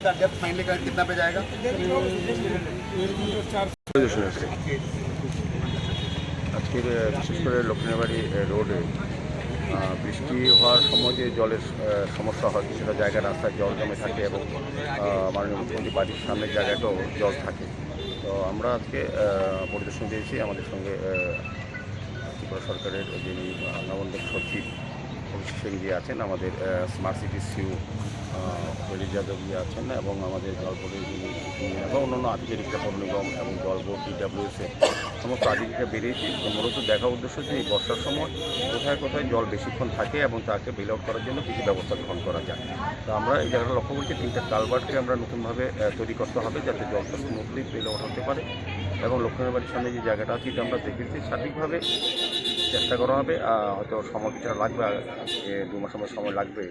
Depth finally कितना पे जाएगा আজকের আহ, বিশেষ করে লক্ষ্মীবাড়ি রোডে আহ, বৃষ্টি হওয়ার সময় যে জলের আহ, সমস্যা হয় সেটা জায়গায় রাস্তায় জল জমে থাকে এবং আহ, মাননীয় মুখ্যমন্ত্রী বাড়ির সামনের জায়গাটাও জল থাকে তো আমরা আজকে আহ, পরিদর্শন দিয়েছি আমাদের সঙ্গে আহ, ত্রিপুরা সরকারের যিনি আহ, নবন্দক সচিব অভিষেক আছেন, আমাদের smart city CEO Hari Yadavji আছেন এবং আমাদের জলপরির এবং অন্যান্য আধিকারিকরা পৌর নিগম এবং জল বোর্ড ডিডাব্লিউএসএ সমস্ত আধিকারিকরা বেরিয়েছি মূলত দেখা উদ্দেশ্য যে এই বর্ষার সময় কোথায় কোথায় জল বেশিক্ষণ থাকে এবং তাকে বেল আউট করার জন্য কিছু ব্যবস্থা গ্রহণ করা যায়। তো আমরা এই জায়গাটা লক্ষ্য করছি, তিনটা কালভার্টকে আমরা নতুনভাবে তৈরি করতে হবে যাতে জলটা স্মুথলি বেল আউট হতে পারে। এবং লক্ষ্মীর বাড়ির সামনে যে জায়গাটা আছে, এটা আমরা দেখেছি। সার্বিকভাবে চেষ্টা করা হবে হয়তো সময় কিছুটা লাগবে দু মাস সময় লাগবে।